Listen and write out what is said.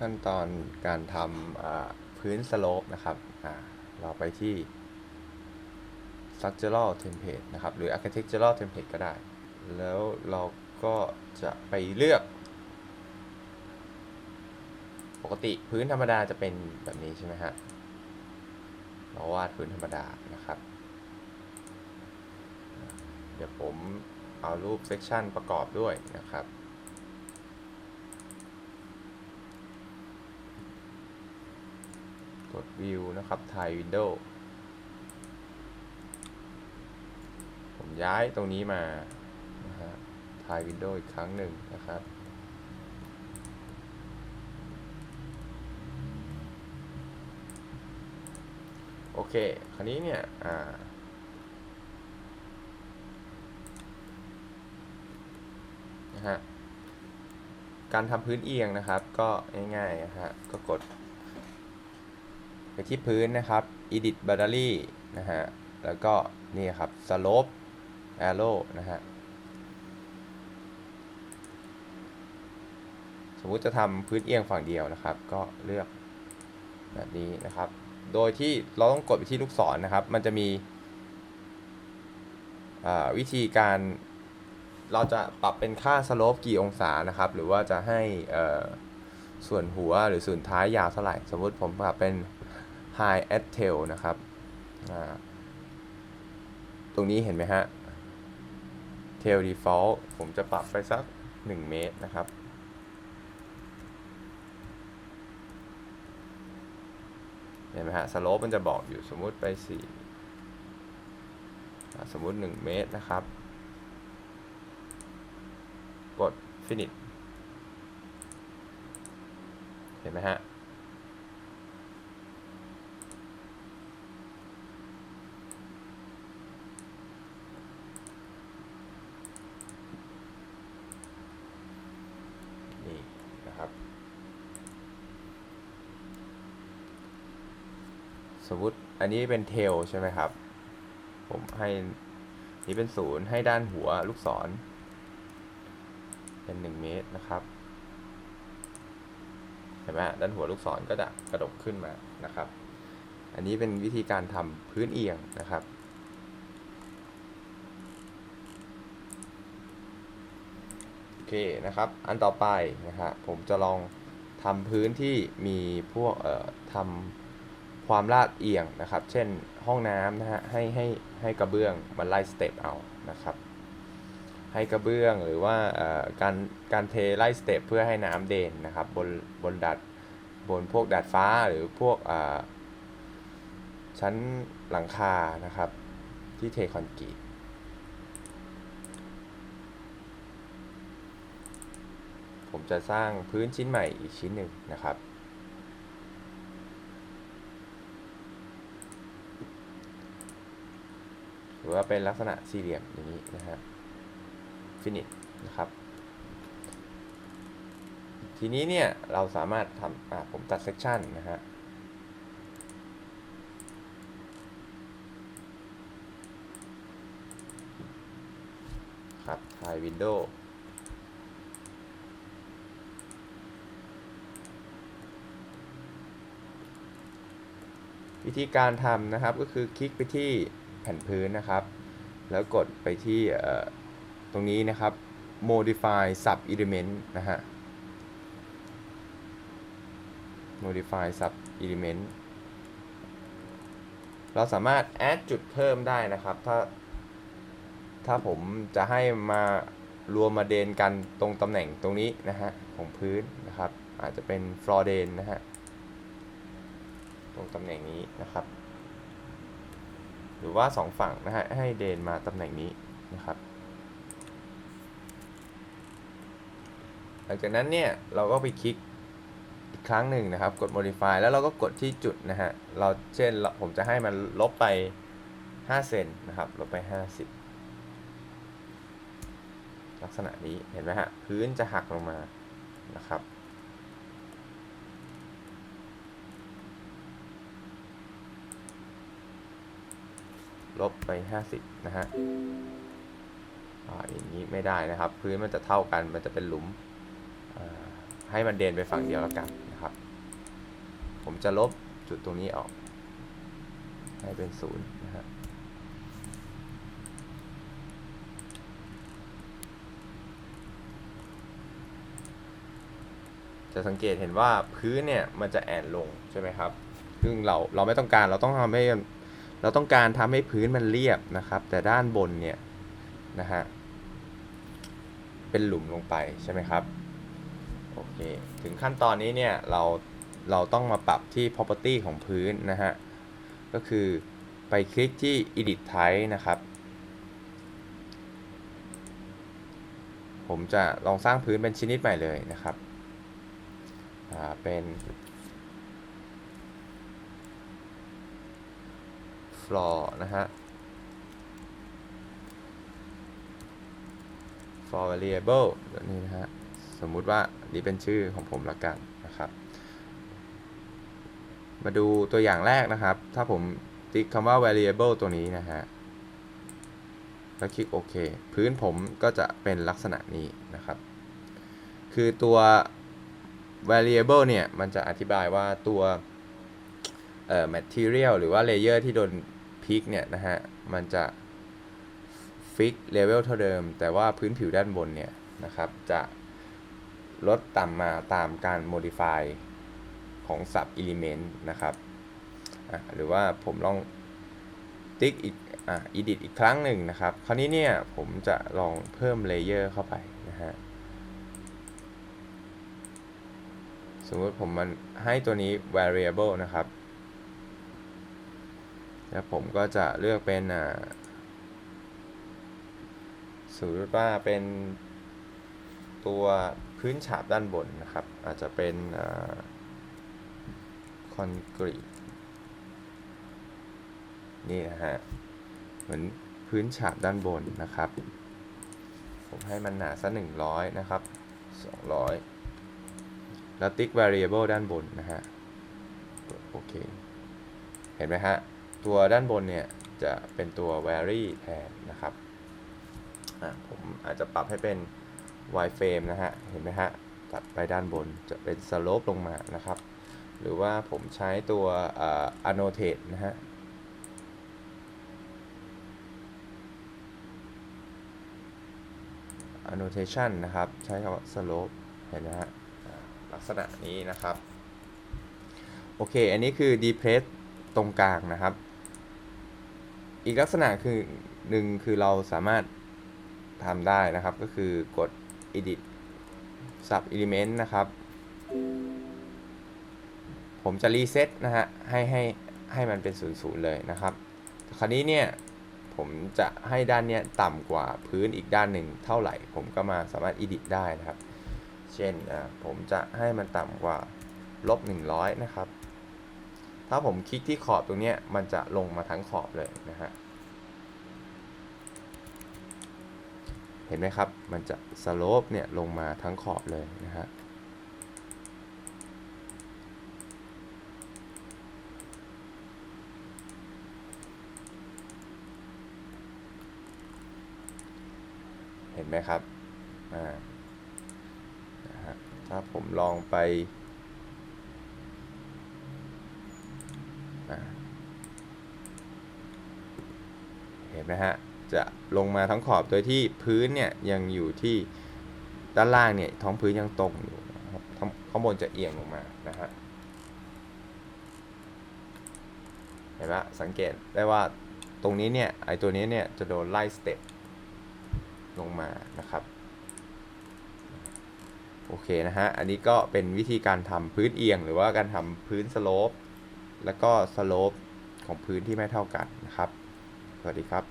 ขั้นตอนการทำพื้นสโลปนะครับ เราไปที่ structural template นะครับ หรือ architectural template ก็ได้ แล้วเราก็จะไปเลือก ปกติพื้นธรรมดาจะเป็นแบบนี้ใช่ไหมฮะ เราวาดพื้นธรรมดานะครับ เดี๋ยวผมเอารูปเซกชันประกอบด้วยนะครับ กด View นะครับถ่าย Window ผมย้ายตรงนี้มานะฮะถ่าย Window อีกครั้งหนึ่งนะครับโอเค คราวนี้เนี่ย อ่า นะฮะ การทำพื้นเอียงนะครับ ก็ง่ายๆนะฮะ ก็กด ไปที่พื้นนะครับ edit boundary นะฮะ แล้วก็นี่ครับ slope arrow นะฮะ สมมุติจะทำพื้นเอียงฝั่งเดียวนะครับ ก็เลือกแบบนี้นะครับ โดยที่เราต้องกดไปที่ลูกศรนะครับ มันจะมีวิธีการเราจะปรับเป็นค่า slope กี่องศานะครับ หรือว่าจะให้ส่วนหัวหรือส่วนท้ายยาวเท่าไหร่ สมมุติผมปรับเป็น high at tail นะครับ ตรงนี้เห็นไหมฮะ tail default ผมจะปรับไปสัก 1 เมตรนะครับ เห็นไหมฮะ สโลปมันจะบอกอยู่สมมุติไป4อ่สมมุติ 1 เมตรนะครับ กด finish เห็นไหมฮะ นี่นะครับ สมมุติอันนี้เป็นเทลใช่ไหมครับ ผมให้นี่เป็นศูนย์ให้ด้านหัวลูกศร เป็น 1 เมตรนะครับเห็นไหมด้านหัวลูกศรก็จะกระดกขึ้นมานะครับ อันนี้เป็นวิธีการทำพื้นเอียงนะครับโอเคนะครับ อันต่อไปนะฮะผมจะลองทำพื้นที่มีพวกเอ่อทำ ความลาดเอียงนะครับ เช่นห้องน้ำนะฮะให้ให้ให้กระเบื้องมันไล่สเต็ปเอานะครับ ให้กระเบื้องหรือว่าการการเทไล่สเต็ปเพื่อให้น้ำเด่นนะครับบนบนดัดบนพวกดาดฟ้าหรือพวกชั้นหลังคานะครับ ที่เทคอนกรีตผมจะสร้างพื้นชิ้นใหม่อีกชิ้นหนึ่งนะครับ ห รือว่าเป็นลักษณะสี่เหลี่ยมอย่างนี้นะฮะ finish นะครับ ทีนี้เนี่ยเราสามารถทำอ่าผมตัด section นะฮะครับถ่าย window วิธีการทำนะครับก็คือคลิกไปที่ แผ่นพื้นนะครับ แล้วกดไปที่ตรงนี้นะครับ modify sub element นะฮะ modify sub element เราสามารถ add จุดเพิ่มได้นะครับ ถ้า ถ้าผมจะให้มารวมมาเดนกันตรงตำแหน่งตรงนี้นะฮะ ของพื้นนะครับ อาจจะเป็น floor เดนนะฮะ ตรงตำแหน่งนี้นะครับ หรือว่าสองฝั่งนะฮะให้เดนมาตำแหน่งนี้นะครับ หลังจากนั้นเนี่ยเราก็ไปคลิกอีกครั้งหนึ่งนะครับ กด modify แล้วเราก็กดที่จุดนะฮะเราเช่นผมจะให้มันลบไป 5 เซนนะครับลบไป 50 ลักษณะนี้เห็นไหมฮะพื้นจะหักลงมานะครับ ลบไป 50 นะฮะอ่าอย่างนี้ไม่ได้นะครับ พื้นมันจะเท่ากันมันจะเป็นหลุมให้มันเดนไปฝั่งเดียวแล้วกันนะนะครับ ผมจะลบจุดตรงนี้ออก ให้เป็นศูนย์นะฮะจะสังเกตเห็นว่าพื้นเนี่ยมันจะแอนลงใช่ไหมครับ ซึ่งเราเราไม่ต้องการเราต้องทำให้ เราต้องการทำให้พื้นมันเรียบนะครับ แต่ด้านบนเนี่ยนะฮะเป็นหลุมลงไปใช่ไหมครับโอเคถึงขั้นตอนนี้เนี่ยเราเราต้องมาปรับที่ property ของพื้นนะฮะก็คือไปคลิกที่ edit type นะครับ ผมจะลองสร้างพื้นเป็นชนิดใหม่เลยนะครับอ่าเป็น floor นะฮะ for variable แบบนี้นะฮะ สมมุติว่านี่เป็นชื่อของผมละกันนะครับ มาดูตัวอย่างแรกนะครับ ถ้าผมติ๊กคำว่า variable ตัวนี้นะฮะ แล้วคลิกโอเค พื้นผมก็จะเป็นลักษณะนี้นะครับ คือตัว variable เนี่ย มันจะอธิบายว่าตัว material หรือว่า layer ที่โดน พิกเนี่ยนะฮะ มันจะ fix level เท่าเดิม แต่ว่าพื้นผิวด้านบนเนี่ยนะครับ จะลดต่ำมาตามการ modify ของ sub element นะครับ หรือว่าผมลองติ๊กอีกอะ edit อีกครั้งหนึ่งนะครับ คราวนี้เนี่ยผมจะลองเพิ่ม layer เข้าไปนะฮะ สมมติผมมันให้ตัวนี้ variable นะครับ แล้วผมก็จะเลือกเป็นอ่าสมมติว่าเป็นตัวพื้นฉาบด้านบนนะครับ อาจจะเป็นคอนกรีตนี่นะฮะ เหมือนพื้นฉาบด้านบนนะครับ ผมให้มันหนาสักหนึ่งร้อยนะครับสองร้อยแล้วติ๊ก variable ด้านบนนะฮะ โอเค เห็นไหมฮะ ตัวด้านบนเนี่ยจะเป็นตัว vary แทนนะครับผมอาจจะปรับให้เป็น wireframe นะฮะ เห็นไหมฮะ ตัดไปด้านบนจะเป็น slope ลงมานะครับ หรือว่าผมใช้ตัวอ่า annotate นะฮะ annotation นะครับ ใช้คำว่า slope เห็นไหมฮะลักษณะนี้นะครับ โอเค อันนี้คือ depress ตรงกลางนะครับ อีกลักษณะคือหนึ่งคือเราสามารถทำได้นะครับ ก็คือกด edit sub element นะครับ ผมจะ reset นะฮะ ให้ให้ให้มันเป็น 0 0 เลยนะครับ คราวนี้เนี่ย ผมจะให้ด้านเนี้ยต่ำกว่าพื้นอีกด้านหนึ่งเท่าไหร่ ผมก็มาสามารถ edit ได้นะครับ เช่น ผมจะให้มันต่ำกว่าลบ100 นะครับ ถ้าผมคลิกที่ขอบตรงนี้มันจะลงมาทั้งขอบเลยนะฮะ เห็นไหมครับ มันจะสโลปเนี่ยลงมาทั้งขอบเลยนะฮะเห็นไหมครับ อ่านะฮะถ้าผมลองไป เห็นไหมฮะ จะลงมาทั้งขอบโดยที่พื้นเนี่ยยังอยู่ที่ด้านล่างเนี่ยท้องพื้นยังตรงอยู่นะครับข้างข้างบนจะเอียงลงมานะฮะเห็นไหมสังเกตได้ว่าตรงนี้เนี่ยไอตัวนี้เนี่ยจะโดนไล่สเต็ปลงมานะครับโอเคนะฮะ อันนี้ก็เป็นวิธีการทำพื้นเอียง หรือว่าการทำพื้นสโลป แล้วก็สโลปของพื้นที่ไม่เท่ากันนะครับ สวัสดีครับ